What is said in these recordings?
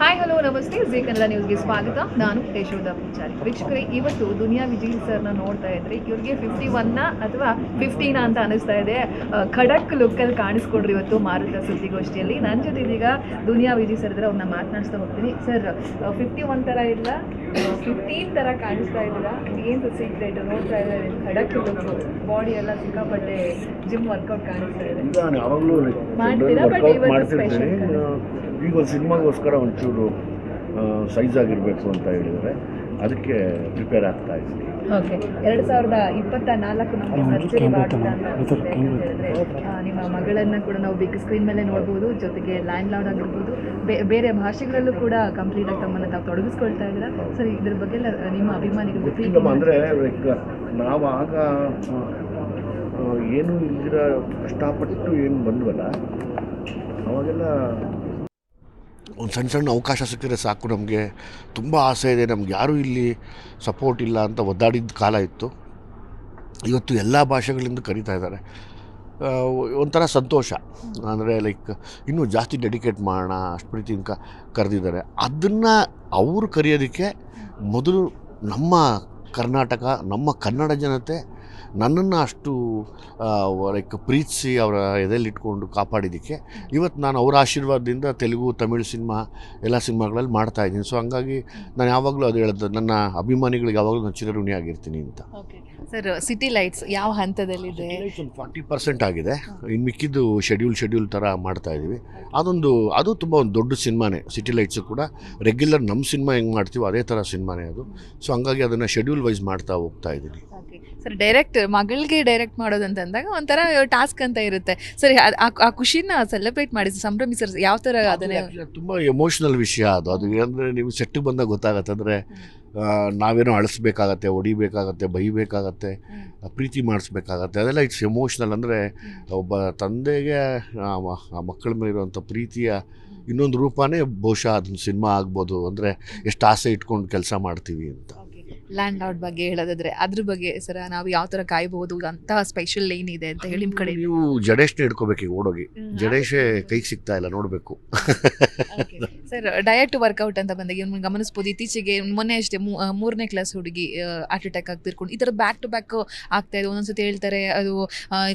Hi hello ನಮಸ್ತೆ. ಜಿ ಕನ್ನಡ ನ್ಯೂಸ್ಗೆ ಸ್ವಾಗತ. ನಾನು ಯಶೋಧ ಪೂಜಾರಿ ವೀಕ್ಷಕರೇ ಇವತ್ತು ದುನಿಯಾ ವಿಜಯ್ ಸರ್ನ ನೋಡ್ತಾ ಇದ್ರೆ ಇವ್ರಿಗೆ ಫಿಫ್ಟಿ ಒನ್ನ ಅಥವಾ ಫಿಫ್ಟೀನ ಅಂತ ಅನಿಸ್ತಾ ಇದೆ. ಖಡಕ್ ಲುಕ್ಕಲ್ಲಿ ಕಾಣಿಸ್ಕೊಡ್ರಿ ಇವತ್ತು ಮಾರುತ ಸುದ್ದಿಗೋಷ್ಠಿಯಲ್ಲಿ. ನನ್ನ ಜೊತೆ ಇದೀಗ ದುನಿಯಾ ವಿಜಯ್ ಸರ್ ಇದ್ರೆ. ಅವ್ರನ್ನ ಮಾತನಾಡಿಸ್ತಾ ಹೋಗ್ತೀನಿ. ಸರ್ ಫಿಫ್ಟಿ ಒನ್ ಥರ ಇಲ್ಲ? ಫಿಫ್ಟೀನ್ ಥರ ಕಾಣಿಸ್ತಾ ಇದ್ದೀರಾ? ಏನು ಸೀಕ್ರೆಟ್ ನೋಡ್ತಾ ಇದ್ದಾರೆ. ಖಡಕ್ ಲುಕ್ ಬಾಡಿ ಎಲ್ಲ ಸಿಕ್ಕಾಪಟ್ಟೆ ಜಿಮ್ ವರ್ಕೌಟ್ ಕಾಣಿಸ್ತಾ ಇದೆ. ಮಾಡ್ತೀರಾ? ಬಟ್ ಇವತ್ತು ಆ, ಈಗ ಒಂದು ಸಿನಿಮಾಗೋಸ್ಕರ ಒಂಚೂರು ಸೈಜ್ ಆಗಿರಬೇಕು ಅಂತ ಹೇಳಿದರೆ ಅದಕ್ಕೆ ಪ್ರಿಪೇರ್ ಆಗ್ತಾ ಇದ್ದೀನಿ ಓಕೆ ಎರಡು ಸಾವಿರದ ಇಪ್ಪತ್ತ ನಾಲ್ಕು ನಮಗೆ ಭರ್ಜರಿ ಬಾಟ ಅಂತ ಹೇಳಿದ್ರೆ, ನಿಮ್ಮ ಮಗಳನ್ನ ಕೂಡ ನಾವು ಬಿಗ್ ಸ್ಕ್ರೀನ್ ಮೇಲೆ ನೋಡ್ಬೋದು ಜೊತೆಗೆ ಲ್ಯಾಂಡ್ ಲಾಡ್ ಆಗಿರ್ಬೋದು. ಬೇ- ಬೇರೆ ಭಾಷೆಗಳಲ್ಲೂ ಕೂಡ ಕಂಪ್ಲೀಟ್ ಆಗಿ ತಮ್ಮನ್ನ ತಾವು ತೊಡಗಿಸ್ಕೊಳ್ತಾ ಇದ್ದೀರಾ? ಸರ್ ಇದ್ರ ಬಗ್ಗೆ ಎಲ್ಲ ನಿಮ್ಮ ಅಭಿಮಾನಿಗಳು ಅಂದರೆ ನಾವು ಆಗ ಏನು ಇಲ್ದಿರ ಕಷ್ಟಪಟ್ಟು ಏನು ಬಂದ್ವಲ್ಲ ಅವಾಗೆಲ್ಲ ಒಂದು ಸಣ್ಣ ಸಣ್ಣ ಅವಕಾಶ ಸಿಕ್ಕಿದ್ರೆ ಸಾಕು ನಮಗೆ. ತುಂಬ ಆಸೆ ಇದೆ, ನಮ್ಗೆ ಯಾರೂ ಇಲ್ಲಿ ಸಪೋರ್ಟ್ ಇಲ್ಲ ಅಂತ ಒದ್ದಾಡಿದ ಕಾಲ ಇತ್ತು. ಇವತ್ತು ಎಲ್ಲ ಭಾಷೆಗಳಿಂದ ಕರೀತಾ ಇದ್ದಾರೆ. ಒಂಥರ ಸಂತೋಷ. ಅಂದರೆ ಲೈಕ್ ಇನ್ನೂ ಜಾಸ್ತಿ ಡೆಡಿಕೇಟ್ ಮಾಡೋಣ, ಅಷ್ಟು ಪ್ರೀತಿಯಿಂದ ಕರೆದಿದ್ದಾರೆ. ಅದನ್ನು ಅವರು ಕರೆಯೋದಕ್ಕೆ ಮೊದಲು ನಮ್ಮ ಕರ್ನಾಟಕ, ನಮ್ಮ ಕನ್ನಡ ಜನತೆ ನನ್ನನ್ನು ಅಷ್ಟು ಲೈಕ್ ಪ್ರೀತಿಸಿ ಅವರ ಎದೆಯಲ್ಲಿಟ್ಕೊಂಡು ಕಾಪಾಡಿದ್ದಕ್ಕೆ ಇವತ್ತು ನಾನು ಅವರ ಆಶೀರ್ವಾದದಿಂದ ತೆಲುಗು ತಮಿಳು ಸಿನಿಮಾ ಎಲ್ಲ ಸಿನಿಮಾಗಳಲ್ಲಿ ಮಾಡ್ತಾ ಇದ್ದೀನಿ. ಸೊ ಹಂಗಾಗಿ ನಾನು ಯಾವಾಗಲೂ ಅದು ಹೇಳೋದು ನನ್ನ ಅಭಿಮಾನಿಗಳಿಗೆ ಯಾವಾಗಲೂ ನಾನು ಚಿರಋಣಿಯಾಗಿರ್ತೀನಿ ಅಂತ. ಸರ್ ಸಿಟಿ ಲೈಟ್ಸ್ ಯಾವ ಹಂತದಲ್ಲಿದೆ? ಒಂದು ಫಾರ್ಟಿ ಪರ್ಸೆಂಟ್ ಆಗಿದೆ. ಇನ್ನು ಮಿಕ್ಕಿದ್ದು ಶೆಡ್ಯೂಲ್ ಶೆಡ್ಯೂಲ್ ಥರ ಮಾಡ್ತಾ ಇದ್ದೀವಿ. ಅದೊಂದು ಅದು ತುಂಬ ಒಂದು ದೊಡ್ಡ ಸಿನಿಮಾನೇ. ಸಿಟಿ ಲೈಟ್ಸು ಕೂಡ ರೆಗ್ಯುಲರ್ ನಮ್ಮ ಸಿನಿಮಾ ಹೆಂಗೆ ಮಾಡ್ತೀವೋ ಅದೇ ಥರ ಸಿನಿಮಾನೇ ಅದು. ಸೊ ಹಂಗಾಗಿ ಅದನ್ನು ಶೆಡ್ಯೂಲ್ ವೈಸ್ ಮಾಡ್ತಾ ಹೋಗ್ತಾ ಇದ್ದೀನಿ. ಸರ್ ಡೈರೆಕ್ಟ್ ಮಗಳಿಗೆ ಡೈರೆಕ್ಟ್ ಮಾಡೋದು ಅಂತ ಅಂದಾಗ ಒಂಥರ ಟಾಸ್ಕ್ ಅಂತ ಇರುತ್ತೆ. ಸರಿ ಆ- ಆ- ಆ ಖುಷಿನ ಸೆಲೆಬ್ರೇಟ್ ಮಾಡಿ ಸಂಭ್ರಮಿಸರ್ ಯಾವ ಥರ ಅದನ್ನೇ ತುಂಬ ಎಮೋಷನಲ್ ವಿಷಯ ಅದು. ಅದು ಅಂದರೆ ನೀವು ಸೆಟ್ಟಿಗೆ ಬಂದಾಗ ಗೊತ್ತಾಗತ್ತೆ. ಅಂದರೆ ನಾವೇನೋ ಅಳಿಸ್ಬೇಕಾಗತ್ತೆ ಹೊಡಿಬೇಕಾಗತ್ತೆ ಬೈಬೇಕಾಗತ್ತೆ ಪ್ರೀತಿ ಮಾಡಿಸ್ಬೇಕಾಗತ್ತೆ ಅದೆಲ್ಲ ಇಟ್ಸ್ ಎಮೋಷ್ನಲ್ ಅಂದರೆ ಒಬ್ಬ ತಂದೆಗೆ ಆ ಮ- ಆ ಮಕ್ಕಳ ಮೇಲೆ ಇರುವಂಥ ಪ್ರೀತಿಯ ಇನ್ನೊಂದು ರೂಪನೇ ಬಹುಶಃ ಅದನ್ನ ಸಿನಿಮಾ ಆಗ್ಬೋದು. ಅಂದರೆ ಎಷ್ಟು ಆಸೆ ಇಟ್ಕೊಂಡು ಕೆಲಸ ಮಾಡ್ತೀವಿ ಅಂತ. ಲ್ಯಾಂಡ್ ಲಾರ್ಡ್ ಬಗ್ಗೆ ಹೇಳೋದಾದ್ರೆ ಅದ್ರ ಬಗ್ಗೆ ಸರ ನಾವು ಯಾವ ತರ ಕಾಯಬಹುದು? ಅಂತ ಸ್ಪೆಷಲ್ ಏನಿದೆ ಅಂತ ಹೇಳಿ ನಿಮ್ ಕಡೆ ನೀವು ಜಡೇಶ್ನ ಹಿಡ್ಕೋಬೇಕು ಈಗ ಓಡೋಗಿ. ಜಡೇಶೇ ಕೈಗೆ ಸಿಗ್ತಾ ಇಲ್ಲ ನೋಡಬೇಕು. ಸರ್ ಡಯಟ್ ವರ್ಕೌಟ್ ಅಂತ ಬಂದಾಗ ಇವ್ನು ಗಮನಿಸ್ಬೋದು. ಇತ್ತೀಚೆಗೆ ಮೊನ್ನೆ ಅಷ್ಟೇ ಮೂರನೇ ಕ್ಲಾಸ್ ಹುಡುಗಿ ಹಾರ್ಟ್ ಅಟ್ಯಾಕ್ ಆಗಿ ತಿರ್ಕೊಂಡು ಈ ಥರ ಬ್ಯಾಕ್ ಟು ಬ್ಯಾಕ್ ಆಗ್ತಾ ಇದೆ. ಒಂದೊಂದ್ಸತಿ ಹೇಳ್ತಾರೆ ಅದು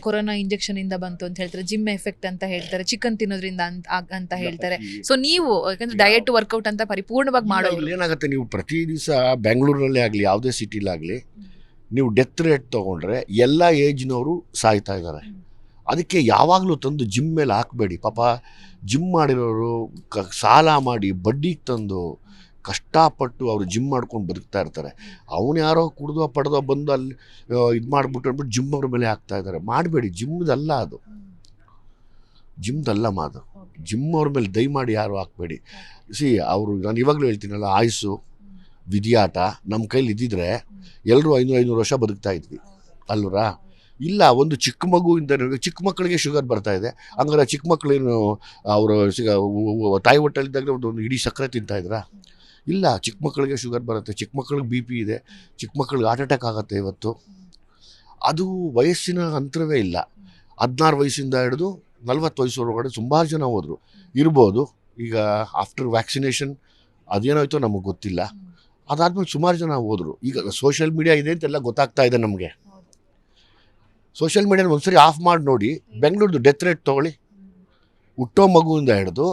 ಕೊರೋನಾ ಇಂಜೆಕ್ಷನ್ ಇಂದ ಬಂತು ಅಂತ ಹೇಳ್ತಾರೆ ಜಿಮ್ ಎಫೆಕ್ಟ್ ಅಂತ ಹೇಳ್ತಾರೆ ಚಿಕನ್ ತಿನ್ನೋದ್ರಿಂದ ಅಂತ ಅಂತ ಹೇಳ್ತಾರೆ. ಸೊ ನೀವು ಯಾಕಂದ್ರೆ ಡಯಟ್ ವರ್ಕೌಟ್ ಅಂತ ಪರಿಪೂರ್ಣವಾಗಿ ಮಾಡೋದು ಏನಾಗುತ್ತೆ ನೀವು ಪ್ರತಿ ದಿವಸ ಬೆಂಗಳೂರಲ್ಲೇ ಆಗಲಿ ಯಾವುದೇ ಸಿಟಿಲಾಗಲಿ ನೀವು ಡೆತ್ ರೇಟ್ ತೊಗೊಂಡ್ರೆ ಎಲ್ಲ ಏಜ್ನವರು ಸಾಯ್ತಾ ಇದ್ದಾರೆ ಅದಕ್ಕೆ ಯಾವಾಗಲೂ ತಂದು ಜಿಮ್ ಮೇಲೆ ಹಾಕಬೇಡಿ. ಪಾಪ ಜಿಮ್ ಮಾಡಿರೋರು ಕ ಸಾಲ ಮಾಡಿ ಬಡ್ಡಿಗೆ ತಂದು ಕಷ್ಟಪಟ್ಟು ಅವರು ಜಿಮ್ ಮಾಡ್ಕೊಂಡು ಬದುಕ್ತಾ ಇರ್ತಾರೆ. ಅವನು ಯಾರೋ ಕುಡ್ದೋ ಪಡೆದೋ ಬಂದು ಅಲ್ಲಿ ಇದು ಮಾಡಿಬಿಟ್ಟು ಅಂದ್ಬಿಟ್ಟು ಜಿಮ್ ಅವ್ರ ಮೇಲೆ ಹಾಕ್ತಾ ಇದ್ದಾರೆ ಮಾಡಬೇಡಿ. ಜಿಮ್ದಲ್ಲ ಅದು. ಜಿಮ್ದಲ್ಲ ಮಾದು ಜಿಮ್ ಅವ್ರ ಮೇಲೆ ದಯಮಾಡಿ ಯಾರು ಹಾಕಬೇಡಿ. ಸಿ ಅವರು ನಾನು ಇವಾಗಲೂ ಹೇಳ್ತೀನಲ್ಲ ಆಯುಸ್ಸು ವಿಧಿಯಾಟ ನಮ್ಮ ಕೈಲಿ ಇದ್ದಿದ್ರೆ ಎಲ್ಲರೂ ಐನೂರು ಐನೂರು ವರ್ಷ ಬದುಕ್ತಾ ಇದ್ವಿ. ಅಲ್ವರಾ? ಇಲ್ಲ, ಒಂದು ಚಿಕ್ಕ ಮಗುವಿಂದ ಚಿಕ್ಕ ಮಕ್ಕಳಿಗೆ ಶುಗರ್ ಬರ್ತಾ ಇದೆ. ಹಂಗಾರೆ ಚಿಕ್ಕ ಮಕ್ಕಳೇನು ಅವರು ತಾಯಿ ಹೊಟ್ಟೆಲಿದ್ದಾಗ ಒಂದು ಒಂದು ಇಡೀ ಸಕ್ಕರೆ ತಿಂತಾ ಇದ್ರಾ? ಇಲ್ಲ, ಚಿಕ್ಕ ಮಕ್ಕಳಿಗೆ ಶುಗರ್ ಬರುತ್ತೆ. ಚಿಕ್ಕ ಮಕ್ಕಳಿಗೆ ಬಿ ಪಿ ಇದೆ. ಚಿಕ್ಕ ಮಕ್ಕಳಿಗೆ ಹಾರ್ಟ್ ಅಟ್ಯಾಕ್ ಆಗುತ್ತೆ ಇವತ್ತು. ಅದು ವಯಸ್ಸಿನ ಅಂತರವೇ ಇಲ್ಲ. ಹದಿನಾರು ವಯಸ್ಸಿಂದ ಹಿಡಿದು ನಲ್ವತ್ತು ವಯಸ್ಸೊಳಗಡೆ ಸುಮಾರು ಜನ ಹೋದರು. ಇರ್ಬೋದು. ಈಗ ಆಫ್ಟರ್ ವ್ಯಾಕ್ಸಿನೇಷನ್ ಅದೇನಾಯ್ತೋ ನಮಗೆ ಗೊತ್ತಿಲ್ಲ. ಅದಾದ್ಮೇಲೆ ಸುಮಾರು ಜನ ಹೋದರು. ಈಗ ಸೋಷಿಯಲ್ ಮೀಡಿಯಾ ಇದೆ ಅಂತೆಲ್ಲ ಗೊತ್ತಾಗ್ತಾ ಇದೆ ನಮಗೆ. ಸೋಷಿಯಲ್ ಮೀಡಿಯಾನ ಒಂದ್ಸರಿ ಆಫ್ ಮಾಡಿ ನೋಡಿ, ಬೆಂಗಳೂರ್ದು ಡೆತ್ ರೇಟ್ ತೊಗೊಳ್ಳಿ. ಹುಟ್ಟೋ ಮಗುವಿಂದ ಹಿಡಿದು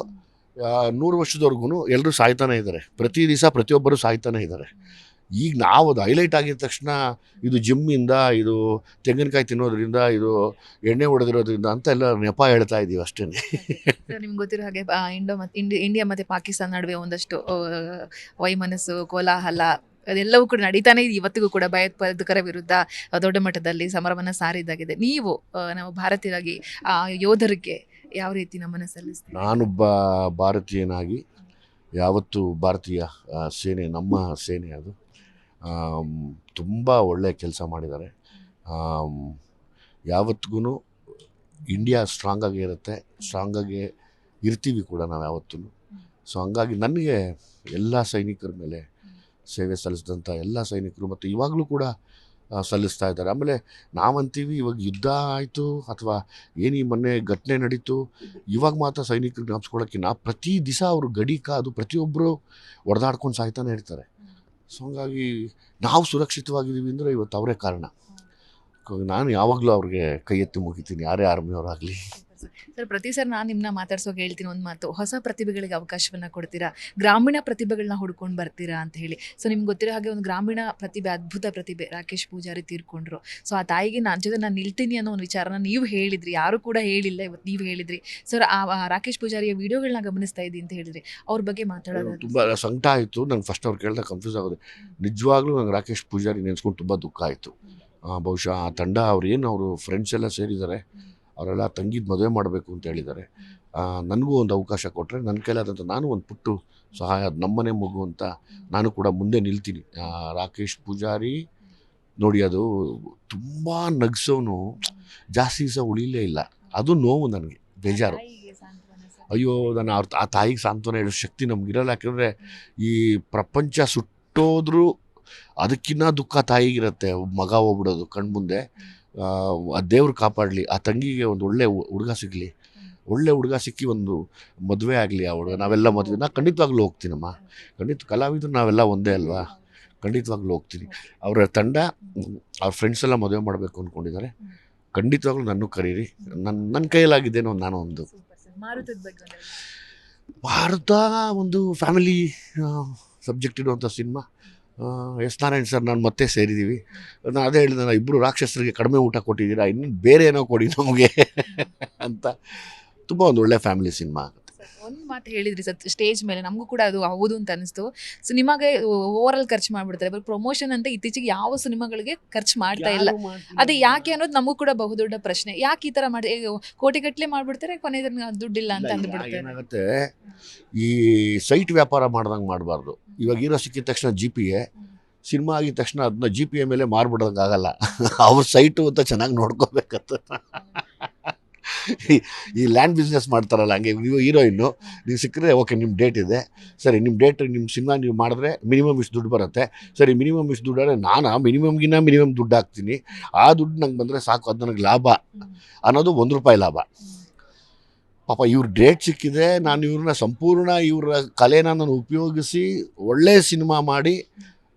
ನೂರು ವರ್ಷದವರೆಗೂ ಎಲ್ಲರೂ ಸಾಯ್ತಾನೆ ಇದ್ದಾರೆ ಪ್ರತಿ ದಿವಸ ಪ್ರತಿಯೊಬ್ಬರು ಸಾಯ್ತಾನೆ ಇದ್ದಾರೆ ಈಗ ನಾವು ಅದು ಹೈಲೈಟ್ ಆಗಿದ ತಕ್ಷಣ ಇದು ಜಿಮ್ಮಿಂದ, ಇದು ತೆಂಗಿನಕಾಯಿ ತಿನ್ನೋದ್ರಿಂದ, ಇದು ಎಣ್ಣೆ ಹೊಡೆದಿರೋದ್ರಿಂದ ಅಂತ ಎಲ್ಲ ನೆಪ ಹೇಳ್ತಾ ಇದ್ದೀವಿ ಅಷ್ಟೇ. ನಿಮ್ಗೆ ಗೊತ್ತಿರೋ ಹಾಗೆ ಇಂಡೋ ಮತ್ತು ಇಂಡಿ, ಇಂಡಿಯಾ ಮತ್ತು ಪಾಕಿಸ್ತಾನ ನಡುವೆ ಒಂದಷ್ಟು ವೈಮನಸ್ಸು, ಕೋಲಾಹಲ ಅದೆಲ್ಲವೂ ಕೂಡ ನಡೀತಾನೆ ಇದೆ. ಇವತ್ತಿಗೂ ಕೂಡ ಭಯೋತ್ಪಾದಕರ ವಿರುದ್ಧ ದೊಡ್ಡ ಮಟ್ಟದಲ್ಲಿ ಸಮರವನ್ನು ಸಾರಿದ್ದಾಗಿದೆ. ನೀವು ನಾವು ಭಾರತೀಯರಾಗಿ, ಆ, ಯೋಧರಿಗೆ ಯಾವ ರೀತಿ ನಮ್ಮನ್ನು ಸಲ್ಲಿಸ್ತೀವಿ ನಾನೊಬ್ಬ ಭಾರತೀಯನಾಗಿ ಯಾವತ್ತು ಭಾರತೀಯ ಸೇನೆ, ನಮ್ಮ ಸೇನೆ ಅದು ತುಂಬ ಒಳ್ಳೆಯ ಕೆಲಸ ಮಾಡಿದ್ದಾರೆ. ಯಾವತ್ತಿಗೂ ಇಂಡಿಯಾ ಸ್ಟ್ರಾಂಗಾಗಿ ಇರುತ್ತೆ. ಸ್ಟ್ರಾಂಗಾಗಿ ಇರ್ತೀವಿ ಕೂಡ ನಾವು ಯಾವತ್ತೂ ಸೊ ಹಂಗಾಗಿ ನನಗೆ ಎಲ್ಲ ಸೈನಿಕರ ಮೇಲೆ ಸೇವೆ ಸಲ್ಲಿಸಿದಂಥ ಎಲ್ಲ ಸೈನಿಕರು ಮತ್ತು ಇವಾಗಲೂ ಕೂಡ ಸಲ್ಲಿಸ್ತಾ ಇದ್ದಾರೆ. ಆಮೇಲೆ ನಾವಂತೀವಿ ಇವಾಗ ಯುದ್ಧ ಆಯಿತು ಅಥವಾ ಏನು ಈ ಮೊನ್ನೆ ಘಟನೆ ನಡೀತು ಇವಾಗ ಮಾತ್ರ ಸೈನಿಕರು ನಾ ಪ್ರತಿ ದಿವಸ ಅವರು ಗಡಿ ಕಾದು ಪ್ರತಿಯೊಬ್ಬರು ಒಡೆದಾಡ್ಕೊಂಡು ಸಾಯ್ತಾನೆ ಇರ್ತಾರೆ. ಸೊ ಹಂಗಾಗಿ ನಾವು ಸುರಕ್ಷಿತವಾಗಿದ್ದೀವಿ ಅಂದರೆ ಇವತ್ತು ಅವರೇ ಕಾರಣ. ನಾನು ಯಾವಾಗಲೂ ಅವ್ರಿಗೆ ಕೈ ಎತ್ತಿ ಮುಗಿತೀನಿ ಯಾರೇ ಆರ್ಮಿಯವರಾಗಲಿ. ಸರ್ ಪ್ರತಿ ಸರ್ ನಾನು ನಿಮ್ಮನ್ನ ಮಾತಾಡ್ಸೋಕೆ ಹೇಳ್ತೀನಿ ಒಂದು ಮಾತು. ಹೊಸ ಪ್ರತಿಭೆಗಳಿಗೆ ಅವಕಾಶವನ್ನ ಕೊಡ್ತೀರಾ? ಗ್ರಾಮೀಣ ಪ್ರತಿಭೆಗಳನ್ನ ಹುಡ್ಕೊಂಡು ಬರ್ತೀರಾ ಅಂತ ಹೇಳಿ. ಸೊ ನಿಮ್ಗೆ ಗೊತ್ತಿರೋ ಹಾಗೆ ಒಂದು ಗ್ರಾಮೀಣ ಪ್ರತಿಭೆ ಅದ್ಭುತ ಪ್ರತಿಭೆ ರಾಕೇಶ್ ಪೂಜಾರಿ ತೀರ್ಕೊಂಡ್ರು. ಸೊ ಆ ತಾಯಿಗೆ ನನ್ನ ಜೊತೆ ನಾನು ನಿಲ್ತೀನಿ ಅನ್ನೋ ಒಂದು ವಿಚಾರನ ನೀವು ಹೇಳಿದ್ರಿ. ಯಾರು ಕೂಡ ಹೇಳಿಲ್ಲ ಇವತ್ತು ನೀವು ಹೇಳಿದ್ರಿ. ಸರ್ ಆ ರಾಕೇಶ್ ಪೂಜಾರಿಯ ವಿಡಿಯೋಗಳನ್ನ ಗಮನಿಸ್ತಾ ಇದ್ದೀನಿ ಅಂತ ಹೇಳಿದ್ರಿ. ಅವ್ರ ಬಗ್ಗೆ ಮಾತಾಡೋದು ತುಂಬ ಸಂಕಟ ಆಯಿತು. ನಂಗೆ ಫಸ್ಟ್ ಅವ್ರು ಕೇಳಿದಾಗ ಕನ್ಫ್ಯೂಸ್ ಆಗೋದು. ನಿಜವಾಗ್ಲೂ ನಂಗೆ ರಾಕೇಶ್ ಪೂಜಾರಿ ನೆನೆಸ್ಕೊಂಡು ತುಂಬ ದುಃಖ ಆಯಿತು. ಬಹುಶಃ ಆ ತಂಡ ಅವ್ರು ಏನು ಅವರು ಫ್ರೆಂಡ್ಸ್ ಎಲ್ಲ ಸೇರಿದ್ದಾರೆ ಅವರೆಲ್ಲ ತಂಗಿದ ಮದುವೆ ಮಾಡಬೇಕು ಅಂತ ಹೇಳಿದ್ದಾರೆ. ನನಗೂ ಒಂದು ಅವಕಾಶ ಕೊಟ್ಟರೆ ನನ್ನ ಕೈಲಾದಂಥ ನಾನು ಒಂದು ಪುಟ್ಟು ಸಹಾಯ ಅದು ನಮ್ಮನೆ ಮಗು ಅಂತ ನಾನು ಕೂಡ ಮುಂದೆ ನಿಲ್ತೀನಿ. ರಾಕೇಶ್ ಪೂಜಾರಿ ನೋಡಿ ಅದು ತುಂಬ ನಗ್ಸೋನು ಜಾಸ್ತಿ ದಿವಸ ಉಳಿಲೇ ಇಲ್ಲ. ಅದು ನೋವು ನನಗೆ ಬೇಜಾರು. ಅಯ್ಯೋ ನಾನು ಅವ್ರ ಆ ತಾಯಿಗೆ ಸಾಂತ್ವನ ಹೇಳೋ ಶಕ್ತಿ ನಮಗಿರಲ್ಲ ಯಾಕಂದರೆ ಈ ಪ್ರಪಂಚ ಸುಟ್ಟೋದ್ರೂ ಅದಕ್ಕಿನ್ನ ದುಃಖ ತಾಯಿಗಿರುತ್ತೆ ಮಗ ಹೋಗ್ಬಿಡೋದು ಕಣ್ಮುಂದೆ. ದೇವ್ರು ಕಾಪಾಡಲಿ ಆ ತಂಗಿಗೆ ಒಂದು ಒಳ್ಳೆ ಹುಡುಗ ಸಿಗಲಿ. ಒಳ್ಳೆ ಹುಡುಗ ಸಿಕ್ಕಿ ಒಂದು ಮದುವೆ ಆಗಲಿ ಆ ಹುಡುಗ. ನಾವೆಲ್ಲ ಮದುವೆ ನಾ ಖಂಡಿತವಾಗ್ಲೂ ಹೋಗ್ತೀನಮ್ಮ. ಖಂಡಿತ ಕಲಾವಿದರು ನಾವೆಲ್ಲ ಒಂದೇ ಅಲ್ವಾ? ಖಂಡಿತವಾಗ್ಲೂ ಹೋಗ್ತೀನಿ. ಅವರ ತಂಡ ಅವ್ರ ಫ್ರೆಂಡ್ಸ್ ಎಲ್ಲ ಮದುವೆ ಮಾಡಬೇಕು ಅಂದ್ಕೊಂಡಿದ್ದಾರೆ ಖಂಡಿತವಾಗ್ಲೂ ನನ್ನ ಕರೀರಿ. ನನ್ನ ನನ್ನ ಕೈಯಲ್ಲಾಗಿದ್ದೇನೋ ನಾನು ಒಂದು ಭಾರತ ಒಂದು ಫ್ಯಾಮಿಲಿ ಸಬ್ಜೆಕ್ಟ್ ಇರುವಂಥ ಸಿನಿಮಾ ಎಸ್ ನಾರಾಯಣ್ ಸರ್ ನಾನು ಮತ್ತೆ ಸೇರಿದ್ದೀವಿ. ನಾನು ಅದೇ ಹೇಳಿದೆ ನಾನು ಇಬ್ಬರು ರಾಕ್ಷಸರಿಗೆ ಕಡಿಮೆ ಊಟ ಕೊಟ್ಟಿದ್ದೀರಾ ಇನ್ನು ಬೇರೆ ಏನೋ ಕೊಡಿ ನಮಗೆ ಅಂತ. ತುಂಬ ಒಂದು ಒಳ್ಳೆ ಫ್ಯಾಮಿಲಿ ಸಿನಿಮಾ ಒಂದು ಮಾತು ಹೇಳಿದ್ರಿ ಸರ್ ಸ್ಟೇಜ್ ಮೇಲೆ ನಮಗೂ ಕೂಡ ಅದು ಹೌದು ಅಂತ ಅನಿಸ್ತು. ಸೊ ನಿಮಗೆ ಓವರ್ ಆಲ್ ಖರ್ಚು ಮಾಡ್ಬಿಡ್ತಾರೆ ಬಟ್ ಪ್ರಮೋಷನ್ ಅಂತ ಇತ್ತೀಚೆಗೆ ಯಾವ ಸಿನಿಮಾಗಳಿಗೆ ಖರ್ಚು ಮಾಡ್ತಾ ಇಲ್ಲ. ಅದೇ ಯಾಕೆ ಅನ್ನೋದು ನಮಗೂ ಕೂಡ ಬಹುದೊಡ್ಡ ಪ್ರಶ್ನೆ. ಯಾಕೆ ಈ ತರ ಮಾಡಿ ಕೋಟಿಗಟ್ಟಲೆ ಮಾಡ್ಬಿಡ್ತಾರೆ ಕೊನೆ ದುಡ್ಡಿಲ್ಲ ಅಂತ ಅಂದ್ಬಿಡ್ತಾರೆ ಏನಾಗುತ್ತೆ ಈ ಸೈಟ್ ವ್ಯಾಪಾರ ಮಾಡ್ದಂಗೆ ಮಾಡಬಾರ್ದು. ಇವಾಗ ಹೀರೋ ಸಿಕ್ಕಿದ ತಕ್ಷಣ ಜಿ ಪಿ ಎ ಸಿನಿಮಾ ಆಗಿದ ತಕ್ಷಣ ಅದನ್ನ ಜಿ ಪಿ ಎ ಮೇಲೆ ಮಾರ್ಬಿಡೋದಂಗಾಗಲ್ಲ ಅವ್ರ ಸೈಟು ಅಂತ ಚೆನ್ನಾಗಿ ನೋಡ್ಕೋಬೇಕಂತ. ಈ- ಲ್ಯಾಂಡ್ ಬಿಸ್ನೆಸ್ ಮಾಡ್ತಾರಲ್ಲ ಹಂಗೆ ನೀವು ಹೀರೋಯಿನ್ನು ನೀವು ಸಿಕ್ಕರೆ ಓಕೆ ನಿಮ್ಮ ಡೇಟ್ ಇದೆ. ಸರಿ ನಿಮ್ಮ ಡೇಟ್ ನಿಮ್ಮ ಸಿನಿಮಾ ನೀವು ಮಾಡಿದ್ರೆ ಮಿನಿಮಮ್ ಇಷ್ಟು ದುಡ್ಡು ಬರುತ್ತೆ. ಸರಿ ಮಿನಿಮಮ್ ಇಷ್ಟು ದುಡ್ಡು ಆದರೆ ನಾನು ಮಿನಿಮಮ್ಗಿನ್ನ ಮಿನಿಮಮ್ ದುಡ್ಡು ಹಾಕ್ತೀನಿ. ಆ ದುಡ್ಡು ನಂಗೆ ಬಂದರೆ ಸಾಕು ಅದು ನನಗೆ ಲಾಭ ಅನ್ನೋದು ಒಂದು ರೂಪಾಯಿ ಲಾಭ. ಪಾಪ ಇವ್ರ ಡೇಟ್ ಸಿಕ್ಕಿದೆ ನಾನು ಇವ್ರನ್ನ ಸಂಪೂರ್ಣ ಇವರ ಕಲೆನ ನಾನು ಉಪಯೋಗಿಸಿ ಒಳ್ಳೆಯ ಸಿನಿಮಾ ಮಾಡಿ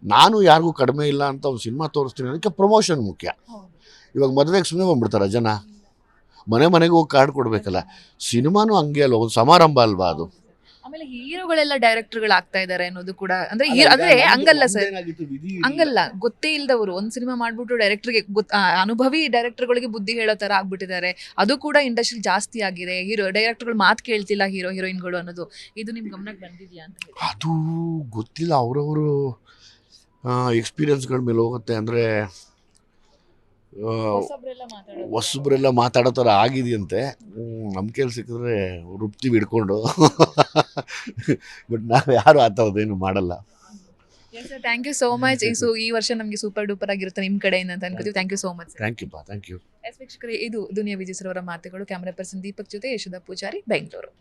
ನಾನು ಯಾರಿಗೂ ಕಡಿಮೆ ಇಲ್ಲ ಅಂತ ಒಂದು ಸಿನಿಮಾ ತೋರಿಸ್ತೀನಿ ಅದಕ್ಕೆ ಪ್ರಮೋಷನ್ ಮುಖ್ಯ. ಇವಾಗ ಮದುವೆಗೆ ಸುಮ್ಮನೆ ಬಂದ್ಬಿಡ್ತಾರೆ ಜನ. ಮನೆ ಮನೆಗೆ ಹೋಗಿ ಕಾರ್ಡ್ ಕೊಡಬೇಕಲ್ಲ. ಸಿನಿಮಾನು ಹಂಗೆ ಅಲ್ವಾ? ಒಂದು ಸಮಾರಂಭ ಅಲ್ವಾ ಅದು? ಆಮೇಲೆ ಹೀರೋಗಳೆಲ್ಲ ಡೈರೆಕ್ಟರ್ಗಳು ಆಗ್ತಾ ಇದ್ದಾರೆ ಅನ್ನೋದು ಕೂಡ. ಅಂದ್ರೆ ಅಂದ್ರೆ ಹಂಗಲ್ಲ ಸರ್. ಹಂಗಲ್ಲ. ಗೊತ್ತೇ ಇಲ್ದವರು. ಒಂದ್ ಸಿನಿಮಾ ಮಾಡ್ಬಿಟ್ಟು ಡೈರೆಕ್ಟರ್ಗೆ ಅನುಭವಿ ಡೈರೆಕ್ಟರ್ಗಳಿಗೆ ಬುದ್ಧಿ ಹೇಳೋ ತರ ಆಗ್ಬಿಟ್ಟಿದ್ದಾರೆ. ಅದು ಕೂಡ ಇಂಡಸ್ಟ್ರಿ ಜಾಸ್ತಿ ಆಗಿದೆ. ಹೀರೋ ಡೈರೆಕ್ಟರ್ಗಳು ಮಾತು ಕೇಳ್ತಿಲ್ಲ ಹೀರೋ ಹೀರೋಯಿನ್ಗಳು ಅನ್ನೋದು. ಇದು ನಿಮ್ ಗಮನಕ್ಕೆ ಬಂದಿದ್ಯಾ ಅಂತ ಹೇಳಿ. ಅದು ಗೊತ್ತಿಲ್ಲ. ಅವರವರು ಎಕ್ಸ್ಪೀರಿಯನ್ಸ್ಗಳ ಮೇಲೆ ಹೋಗುತ್ತೆ. ಅಂದರೆ ಹೊಸಬ್ರೆಲ್ಲ ಮಾತಾಡೋ ಥರ ಆಗಿದೆಯಂತೆ. ನಮ್ಮ ಕೇಳಿ ಸಿಕ್ಕಿದ್ರೆ ರುಬ್ತೀವಿ ಹಿಡ್ಕೊಂಡು. ಬಟ್ ನಾವು ಯಾರು ಆ ಥರದ್ದೇನು ಮಾಡಲ್ಲ. ಥ್ಯಾಂಕ್ ಯು ಸೋ ಮಚ್ ಈ ಸು ಈ ವರ್ಷ ನಮಗೆ ಸೂಪರ್ ಡೂಪರ್ ಆಗಿರುತ್ತೆ ನಿಮ್ಮ ಕಡೆಯಿಂದ ಅಂತ ಅನ್ಕೋತೀವಿ. Thank you so much thank you ಬಾ ಥ್ಯಾಂಕ್ ಯು ಎಸ್ ವೀಕ್ಷಕರೇ ಇದು ದುನಿಯಾ ವಿಜಯ್ ಸರ್ ಅವರ ಮಾತುಗಳು. ಕ್ಯಾಮರಾ ಪರ್ಸನ್ ದೀಪಕ್ ಜೊತೆ ಯಶೋಧ ಪೂಜಾರಿ ಬೆಂಗಳೂರು